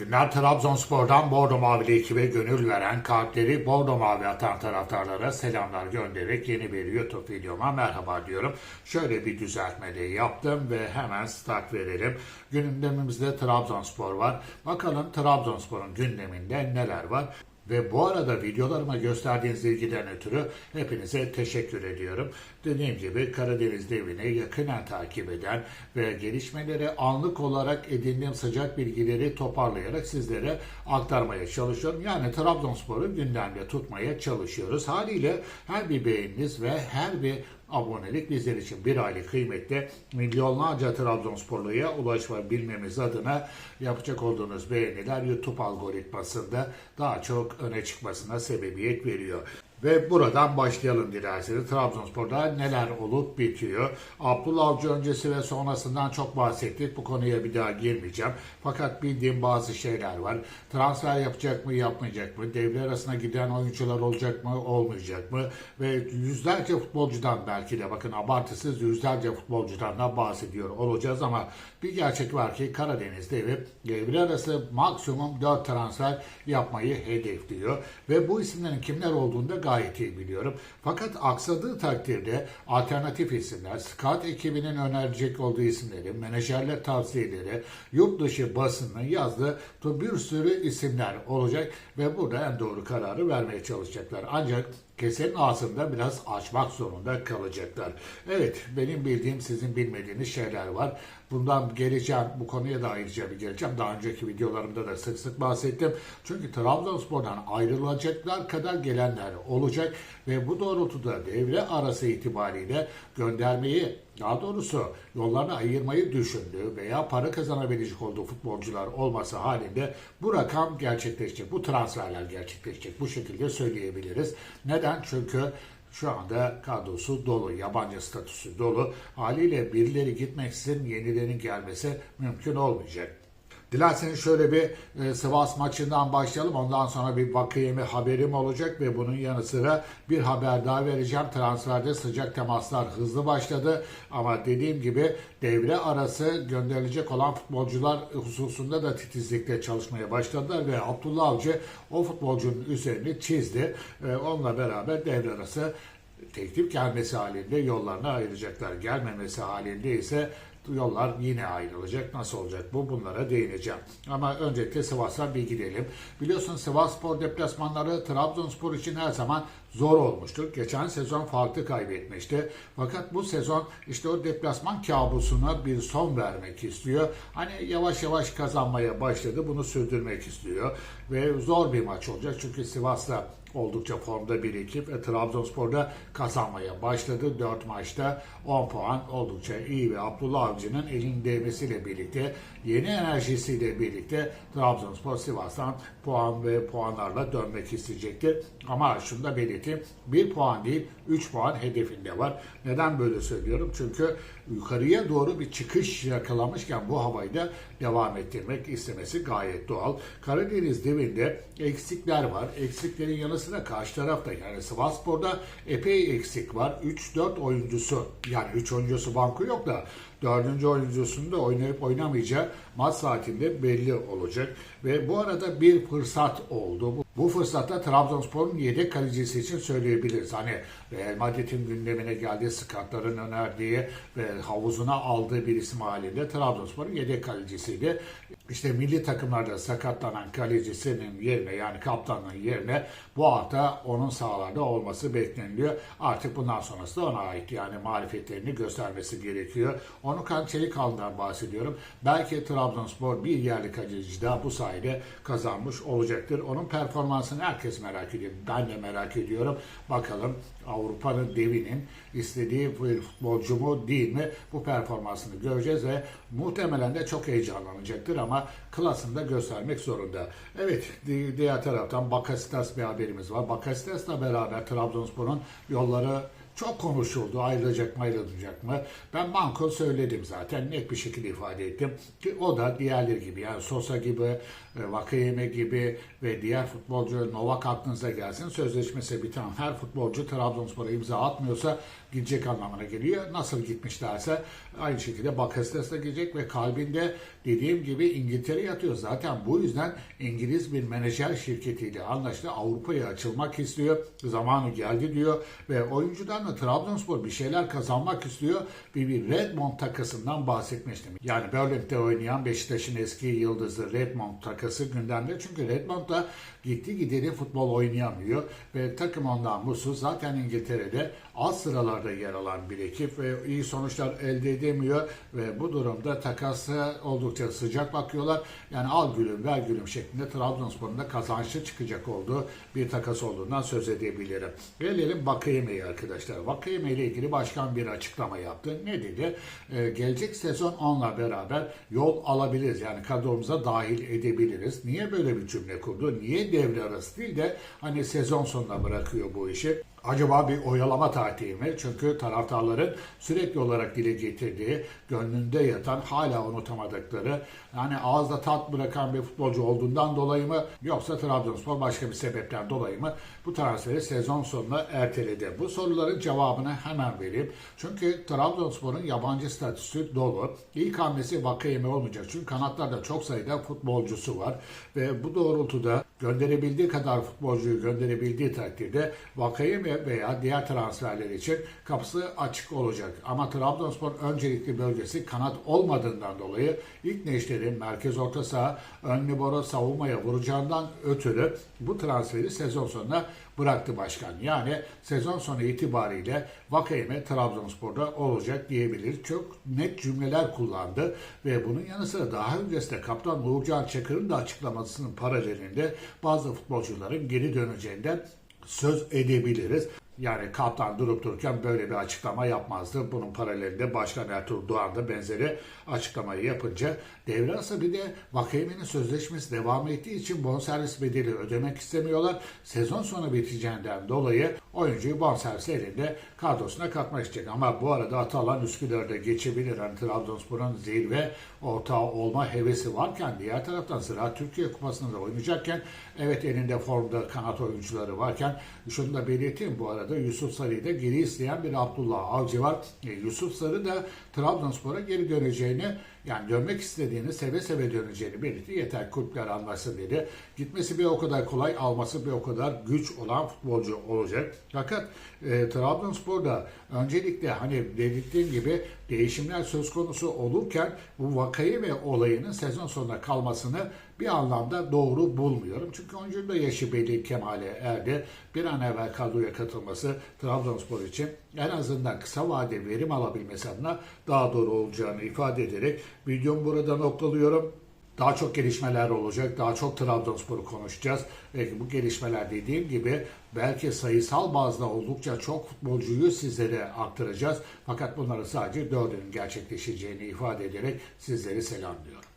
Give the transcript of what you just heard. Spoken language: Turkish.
Günler Trabzonspor'dan Bordo Mavili ekibe gönül veren kalpleri Bordo Mavi atan taraftarlara selamlar göndererek yeni bir YouTube videoma merhaba diyorum. Şöyle bir düzeltme de yaptım ve hemen start verelim. Gündemimizde Trabzonspor var. Bakalım Trabzonspor'un gündeminde neler var? Ve bu arada videolarıma gösterdiğiniz ilgiden ötürü hepinize teşekkür ediyorum. Dediğim gibi Karadeniz devini yakından takip eden ve gelişmeleri anlık olarak edindiğim sıcak bilgileri toparlayarak sizlere aktarmaya çalışıyorum. Yani Trabzonspor'u gündemde tutmaya çalışıyoruz. Haliyle her bir beğeniniz ve her bir abonelik bizler için bir aylık kıymetli milyonlarca Trabzonsporluya ulaşabilmemiz adına yapacak olduğunuz beğeniler YouTube algoritmasında daha çok öne çıkmasına sebebiyet veriyor. Ve buradan başlayalım dilerseniz. Trabzonspor'da neler olup bitiyor. Abdullah Avcı öncesi ve sonrasından çok bahsettik. Bu konuya bir daha girmeyeceğim. Fakat bildiğim bazı şeyler var. Transfer yapacak mı, yapmayacak mı? Devre arasına giden oyuncular olacak mı, olmayacak mı? Ve yüzlerce futbolcudan belki de bakın abartısız yüzlerce futbolcudan da bahsediyor olacağız ama bir gerçek var ki Karadeniz devi devre arası maksimum 4 transfer yapmayı hedefliyor. Ve bu isimlerin kimler olduğunu da gayet iyi biliyorum. Fakat aksadığı takdirde alternatif isimler, scout ekibinin önerecek olduğu isimleri, menajerler tavsiyeleri, yurt dışı basının yazdığı bir sürü isimler olacak ve burada en doğru kararı vermeye çalışacaklar. Ancak kesenin ağzında biraz açmak zorunda kalacaklar. Evet, benim bildiğim sizin bilmediğiniz şeyler var. Bundan geleceğim, bu konuya da ayrıca bir geleceğim. Daha önceki videolarımda da sık sık bahsettim. Çünkü Trabzonspor'dan ayrılacaklar kadar gelenler olacak ve bu doğrultuda devre arası itibariyle göndermeyi daha doğrusu yollarını ayırmayı düşündüğü veya para kazanabilecek olduğu futbolcular olması halinde bu rakam gerçekleşecek. Bu transferler gerçekleşecek. Bu şekilde söyleyebiliriz. Neden? Çünkü şu anda kadrosu dolu, yabancı statüsü dolu. Haliyle birileri gitmeksizin yenilerinin gelmesi mümkün olmayacak. Dilerseniz şöyle bir e, Sivas maçından başlayalım. Ondan sonra bir vakiyemi haberim olacak ve bunun yanı sıra bir haber daha vereceğim. Transferde sıcak temaslar hızlı başladı. Ama dediğim gibi devre arası gönderilecek olan futbolcular hususunda da titizlikle çalışmaya başladılar ve Abdullah Avcı o futbolcunun üzerini çizdi. E, onunla beraber devre arası teklif gelmesi halinde yollarına ayıracaklar. Gelmemesi halinde ise yollar yine ayrılacak. Nasıl olacak bu? Bunlara değineceğim. Ama öncelikle Sivas'tan bir gidelim. Biliyorsun Sivas Spor deplasmanları Trabzonspor için her zaman zor olmuştur. Geçen sezon farklı kaybetmişti. Fakat bu sezon işte o deplasman kabusuna bir son vermek istiyor. Hani yavaş yavaş kazanmaya başladı. Bunu sürdürmek istiyor. Ve zor bir maç olacak. Çünkü Sivas'la oldukça formda bir ekip ve Trabzonspor'da kazanmaya başladı. 4 maçta 10 puan oldukça iyi ve Abdullah Avcı'nın elin değmesiyle birlikte yeni enerjisiyle birlikte Trabzonspor Sivas'tan puan ve puanlarla dönmek isteyecektir. Ama şunu da belirteyim. 1 puan değil 3 puan hedefinde var. Neden böyle söylüyorum? Çünkü yukarıya doğru bir çıkış yakalamışken bu havayı da devam ettirmek istemesi gayet doğal. Karadeniz devinde eksikler var. Eksiklerin yanı sıra karşı tarafta yani Sivasspor'da epey eksik var. 3-4 oyuncusu yani 3 oyuncusu banko yok da dördüncü oyuncusunda oynayıp oynamayacağı maç saatinde belli olacak. Ve bu arada bir fırsat oldu. Bu, fırsatta Trabzonspor'un yedek kalecisi için söyleyebiliriz. Hani Real Madrid'in gündemine geldiği, skatların önerdiği ve havuzuna aldığı bir isim halinde Trabzonspor'un yedek kalecisiydi. İşte milli takımlarda sakatlanan kalecisinin yerine yani kaptanın yerine bu hafta onun sahalarda olması bekleniliyor. Artık bundan sonrası da ona ait yani marifetlerini göstermesi gerekiyor. Onu kan Çelikal'dan bahsediyorum. Belki Trabzonspor bir yerli kaleci daha bu sayede kazanmış olacaktır. Onun performansını herkes merak ediyor. Ben de merak ediyorum. Bakalım Avrupa'nın devinin istediği futbolcu mu değil mi bu performansını göreceğiz ve muhtemelen de çok heyecanlanacaktır ama klasını da göstermek zorunda. Evet diğer taraftan Bakasitas bir haberimiz var. Bakasitas'la beraber Trabzonspor'un yolları çok konuşuldu. Ayrılacak mı ayrılacak mı? Ben banko söyledim zaten. Net bir şekilde ifade ettim. Ki o da diğerleri gibi yani Sosa gibi, e, Vakayeme gibi ve diğer futbolcu Novak aklınıza gelsin. Sözleşmesi biten her futbolcu Trabzonspor'a imza atmıyorsa gidecek anlamına geliyor. Nasıl gitmişlerse aynı şekilde Bakasetas da gidecek ve kalbinde dediğim gibi İngiltere yatıyor. Zaten bu yüzden İngiliz bir menajer şirketiyle anlaştı. Avrupa'ya açılmak istiyor. Zamanı geldi diyor ve oyuncudan da Trabzonspor bir şeyler kazanmak istiyor. Bir, bir Redmond takasından bahsetmiştim. Yani Berlin'de oynayan Beşiktaş'ın eski yıldızı Redmond takası gündemde. Çünkü Redmond da gitti gideri futbol oynayamıyor ve takım ondan mutsuz. Zaten İngiltere'de alt sıralarda yer alan bir ekip ve iyi sonuçlar elde edemiyor ve bu durumda takası oldukça sıcak bakıyorlar. Yani al gülüm ver gülüm şeklinde Trabzonspor'un da kazançlı çıkacak olduğu bir takas olduğundan söz edebilirim. Gelelim Vakayeme'ye arkadaşlar. Vakayeme ile ilgili başkan bir açıklama yaptı. Ne dedi? Ee, gelecek sezon onunla beraber yol alabiliriz. Yani kadromuza dahil edebiliriz. Niye böyle bir cümle kurdu? Niye devre arası değil de hani sezon sonuna bırakıyor bu işi? Acaba bir oyalama taktiği mi? Çünkü taraftarların sürekli olarak dile getirdiği, gönlünde yatan, hala unutamadıkları, yani ağızda tat bırakan bir futbolcu olduğundan dolayı mı? Yoksa Trabzonspor başka bir sebepten dolayı mı? Bu transferi sezon sonuna erteledi. Bu soruların cevabını hemen vereyim. Çünkü Trabzonspor'un yabancı statüsü dolu. İlk hamlesi Vakayeme olmayacak. Çünkü kanatlarda çok sayıda futbolcusu var. Ve bu doğrultuda gönderebildiği kadar futbolcuyu gönderebildiği takdirde Vakayeme veya diğer transferler için kapısı açık olacak. Ama Trabzonspor öncelikli bölgesi kanat olmadığından dolayı ilk neşterin merkez orta saha ön libero savunmaya vuracağından ötürü bu transferi sezon sonuna bıraktı başkan. Yani sezon sonu itibariyle Vakayeme Trabzonspor'da olacak diyebilir. Çok net cümleler kullandı ve bunun yanı sıra daha öncesinde kaptan Uğurcan Çakır'ın da açıklamasının paralelinde bazı futbolcuların geri döneceğinden söz edebiliriz. Yani kaptan durup dururken böyle bir açıklama yapmazdı. Bunun paralelinde Başkan Ertuğrul Doğan da benzeri açıklamayı yapınca devre bir de Vakayeme'nin sözleşmesi devam ettiği için bonservis bedeli ödemek istemiyorlar. Sezon sonu biteceğinden dolayı oyuncuyu bonservis elinde kadrosuna katmak isteyecek. Ama bu arada Atalan Üsküdar'da geçebilir. Hani Trabzonspor'un zirve ortağı olma hevesi varken diğer taraftan Ziraat Türkiye Kupası'nda da oynayacakken evet elinde formda kanat oyuncuları varken şunu da belirteyim bu arada Yusuf Sarı'yı da geri isteyen bir Abdullah Avcı var. E, Yusuf Sarı da Trabzonspor'a geri döneceğini yani dönmek istediğini seve seve döneceğini belirtti. Yeter kulüpler anlasın dedi. Gitmesi bir o kadar kolay, alması bir o kadar güç olan futbolcu olacak. Fakat e, Trabzonspor'da öncelikle hani belirttiğim gibi değişimler söz konusu olurken bu vakayı ve olayının sezon sonuna kalmasını bir anlamda doğru bulmuyorum. Çünkü oyuncunun da yaşı belli kemale erdi. Bir an evvel kadroya katılması Trabzonspor için en azından kısa vade verim alabilmesi adına daha doğru olacağını ifade ederek videomu burada noktalıyorum. Daha çok gelişmeler olacak. Daha çok Trabzonspor'u konuşacağız. Ve bu gelişmeler dediğim gibi belki sayısal bazda oldukça çok futbolcuyu sizlere aktaracağız. Fakat bunları sadece dördünün gerçekleşeceğini ifade ederek sizleri selamlıyorum.